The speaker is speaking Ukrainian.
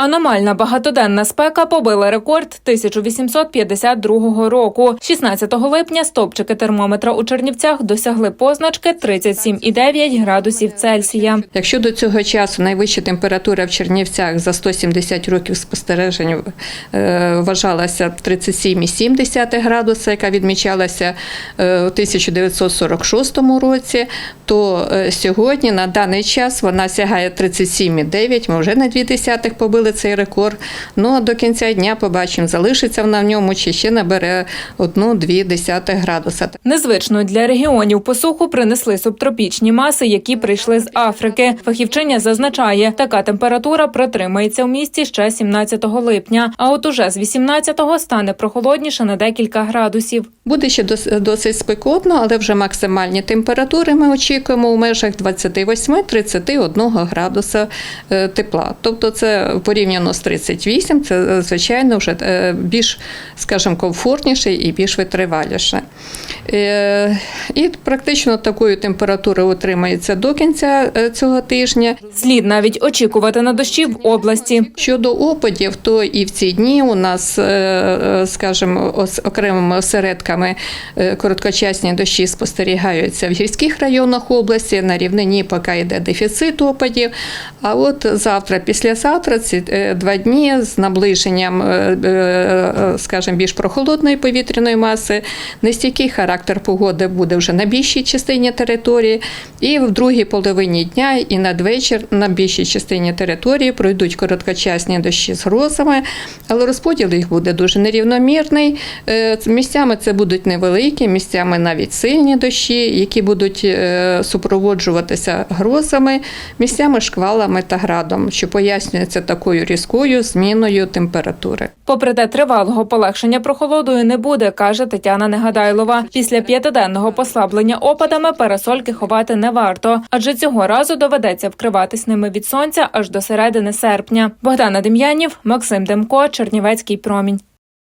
Аномальна багатоденна спека побила рекорд 1852 року. 16 липня стопчики термометра у Чернівцях досягли позначки 37,9 градусів Цельсія. Якщо до цього часу найвища температура в Чернівцях за 170 років спостережень е, вважалася 37,7 градуса, яка відмічалася е, у 1946 році, то е, сьогодні на даний час вона сягає 37,9, ми вже на 2 десятих побили цей рекорд. Ну а до кінця дня побачимо, залишиться вона в ньому чи ще набере 1-2 десятих градуса. Незвично для регіонів посуху принесли субтропічні маси, які прийшли з Африки. Фахівчиня зазначає, така температура протримається в місті ще 17 липня. А от уже з 18-го стане прохолодніше на декілька градусів. Буде ще досить спекотно, але вже максимальні температури ми очікуємо у межах 28-31 градуса е, тепла. Тобто це порівняно з 38, це е, звичайно вже е, більш, скажімо, комфортніше і більш витриваліше. Е, І практично такою температурою утримається до кінця цього тижня. Слід навіть очікувати на дощі в області. Щодо опадів, то і в ці дні у нас, скажімо, окремими осередками короткочасні дощі спостерігаються в гірських районах області. На рівнині поки йде дефіцит опадів. А от завтра, післязавтра, ці е, два дні з наближенням, е, е, скажімо, більш прохолодної повітряної маси, нестійкий характер погоди буде вже на більшій частині території, і в другій половині дня і надвечір на більшій частині території пройдуть короткочасні дощі з грозами, але розподіл їх буде дуже нерівномірний. Е, Місцями це будуть невеликі, місцями навіть сильні дощі, які будуть е, супроводжуватися грозами, місцями шквалами та градом, що пояснюється такою різкою зміною температури. Попри те, тривалого полегшення прохолодою не буде, каже Тетяна Негадайлова. Після п'ятиденного послаблення опадами парасольки ховати не варто, адже цього разу доведеться вкриватись ними від сонця аж до середини серпня. Богдана Дем'янів, Максим Демко, Чернівецький промінь.